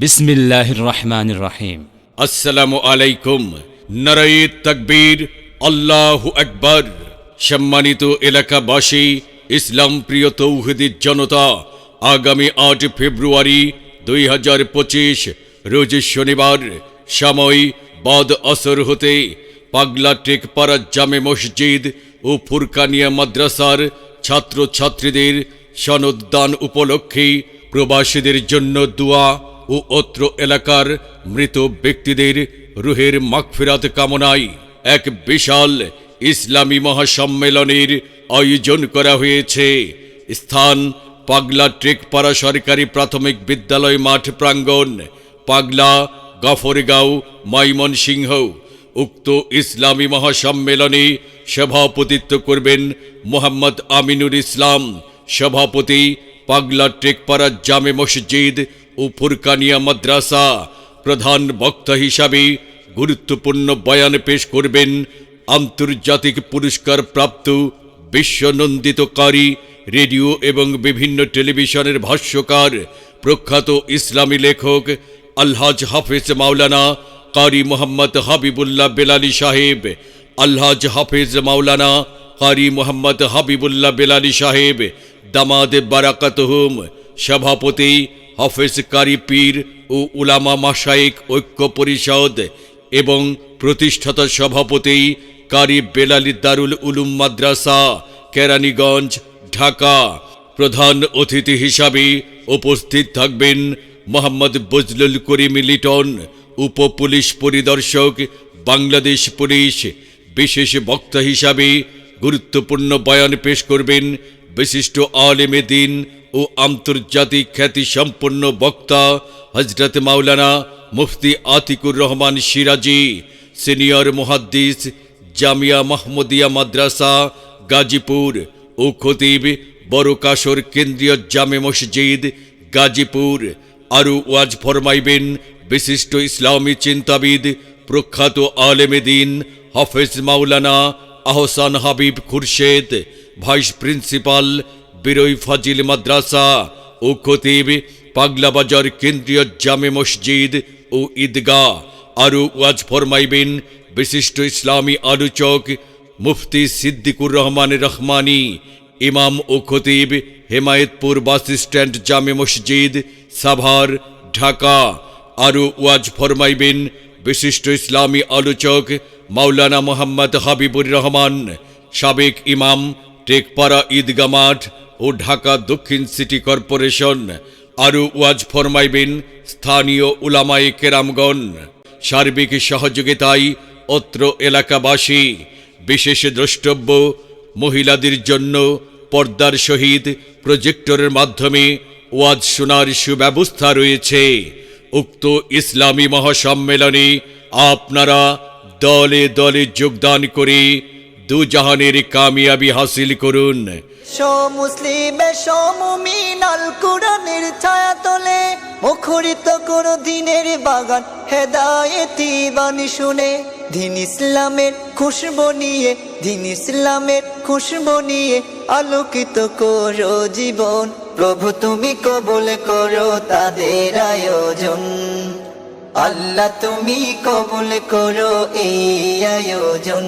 বিসমিল্লাহির রহমানির রহিম। আসসালামু আলাইকুম। নারাই তকবীর, আল্লাহ আকবর। সম্মানিত এলাকাবাসী, ইসলাম প্রিয় তৌহিদি জনতা, আগামী আট ফেব্রুয়ারি দুই হাজার পঁচিশ, রোজ শনিবার সময় বাদ আসর হতে পাগলা টেকপাড়া জামে মসজিদ ও ফুরকানিয়া মাদ্রাসার ছাত্র ছাত্রীদের সনদদান উপলক্ষে প্রবাসীদের জন্য দোয়া ও অত্র এলাকার মৃত ব্যক্তিদের রুহের মাগফিরাত কামনায় এক বিশাল ইসলামী মহাসম্মেলনের আয়োজন করা হয়েছে। স্থান পাগলা ট্রেকপাড়া সরকারি প্রাথমিক বিদ্যালয় মাঠ প্রাঙ্গণ, পাগলা, গাফরগাঁও ময়মনসিংহ উক্ত ইসলামী মহাসম্মেলনে সভাপতিত্ব করবেন মোহাম্মদ আমিনুর ইসলাম, সভাপতি পাগলা টেকপাড়া জামে মসজিদ ও ফুরকানিয়া মাদ্রাসা প্রধান বক্তা হিসাবে গুরুত্বপূর্ণ বয়ান পেশ করবেন আন্তর্জাতিক পুরস্কার প্রাপ্ত বিশ্বনন্দিতকারী, রেডিও এবং বিভিন্ন টেলিভিশনের ভাষ্যকার, প্রখ্যাত ইসলামী লেখক আলহাজ হাফেজ মাওলানা কারি মোহাম্মদ হাবিবুল্লাহ বেলালি সাহেব, আলহাজ হাফেজ মাওলানা কারি মোহাম্মদ হাবিবুল্লাহ বেলালি সাহেব, দামাদ বারাকাতহুম, সভাপতি হাফেজ কারি পীর ও উলামা মাসাইক ঐক্য পরিষদ এবং প্রতিষ্ঠাতা সভাপতি কারি বেলালি দারুল উলুম মাদ্রাসা, কেরানীগঞ্জ, ঢাকা। প্রধান অতিথি হিসাবে উপস্থিত থাকবেন মোহাম্মদ বজলুল করিম লিটন উপ পুলিশ পরিদর্শক, বাংলাদেশ পুলিশ। বিশেষ বক্তা হিসাবে গুরুত্বপূর্ণ বয়ান পেশ করবেন বিশিষ্ট আলেমে দিন ও আন্তর্জাতিক খ্যাতি সম্পন্ন বক্তা হজরত মাওলানা মুফতি আতিকুর রহমান সিরাজি, সিনিয়র মুহাদ্দিস জামিয়া মাহমুদিয়া মাদ্রাসা, গাজীপুর ও খতিব বড় কাসর কেন্দ্রীয় জামে মসজিদ, গাজীপুর। আরও ওয়াজ ফরমাইবেন বিশিষ্ট ইসলামী চিন্তাবিদ, প্রখ্যাত আলেমে দিন হাফেজ মাওলানা আহসান হাবিব খুরশেদ, ভাইস প্রিন্সিপাল বিরই ফাজিল মাদ্রাসা ও খতিব পাগলাবাজার কেন্দ্রীয় জামে মসজিদ ও ঈদগাহ। আরও ওয়াজ ফরমাইবেন বিশিষ্ট ইসলামী আলোচক মুফতি সিদ্দিকুর রহমান রহমানি, ইমাম ও খতিব হেমায়েতপুর বাস স্ট্যান্ড জামে মসজিদ, সাভার, ঢাকা। আরও ওয়াজ ফরমাইবেন বিশিষ্ট ইসলামী আলোচক মাওলানা মোহাম্মদ হাবিবুর রহমান, সাবেক ইমাম, টেকপাড়া ঈদগা মাঠ ও ঢাকা দক্ষিণ সিটি কর্পোরেশন। আরও ওয়াজ ফরমাইবেন স্থানীয় উলামায়ে কেরামগণ। সার্বিক সহযোগিতায় অত্র এলাকাবাসী, বিশেষ দ্রষ্টব্য, মহিলাদের জন্য পর্দার সহিত প্রজেক্টরের মাধ্যমে ওয়াজ শোনার সুব্যবস্থা রয়েছে। উক্ত ইসলামী মহাসম্মেলনে আপনারা দলে দলে যোগদান করে দুজাহানের কামিয়াবি হাসিল করুন। মুখরিত করো দিনের বাগান শুনে। ইসলামের দিন ইসলামের আলোকিত করো জীবন। প্রভু তুমি কবুল করো তাদের আয়োজন। আল্লাহ তুমি কবুল করো এই আয়োজন।